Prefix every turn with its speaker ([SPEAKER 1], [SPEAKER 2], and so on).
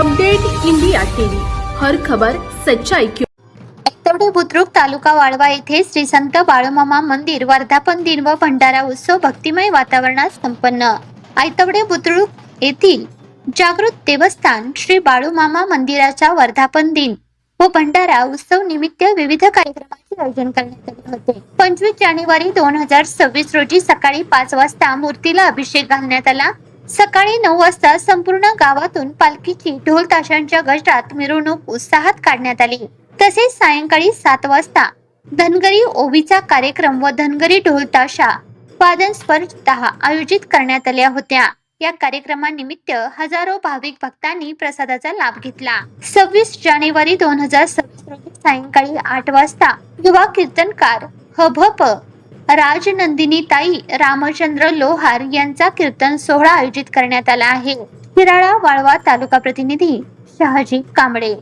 [SPEAKER 1] Update India TV. हर खबर सच्चाई की
[SPEAKER 2] एकतवडे बुद्रुक तालुका वाळवा येथे श्री संत बाळूमामा मंदिर वर्धापन दिन व भंडारा उत्सव भक्तिमय वातावरणात संपन्न. आयतवडे बुद्रुक येथील जागृत देवस्थान श्री बाळूमामा मंदिराचा वर्धापन दिन व भंडारा उत्सव निमित्त विविध कार्यक्रमाचे आयोजन करण्यात आले होते. पंचवीस जानेवारी दोन हजार सव्वीस रोजी सकाळी पाच वाजता मूर्तीला अभिषेक घालण्यात आला. सकाळी नऊ वाजता संपूर्ण गावातून पालखीची ढोल ताशांच्या गजरात मिरवणूक उत्साहात काढण्यात आली. तसेच सायंकाळी सात वाजता धनगरी ओबीचा कार्यक्रम व धनगरी ढोल ताशा वादन स्पर्धा आयोजित करण्यात आल्या होत्या. या कार्यक्रमानिमित्त हजारो भाविक भक्तांनी प्रसादाचा लाभ घेतला. सव्वीस जानेवारी दोन हजार सव्वीस रोजी सायंकाळी आठ वाजता युवा कीर्तनकार हभप राजनंदिनी ताई रामचंद्र लोहार यांचा कीर्तन सोहळा आयोजित करण्यात आला आहे. हिराळा वाळवा तालुका प्रतिनिधी शहाजी कांबळे.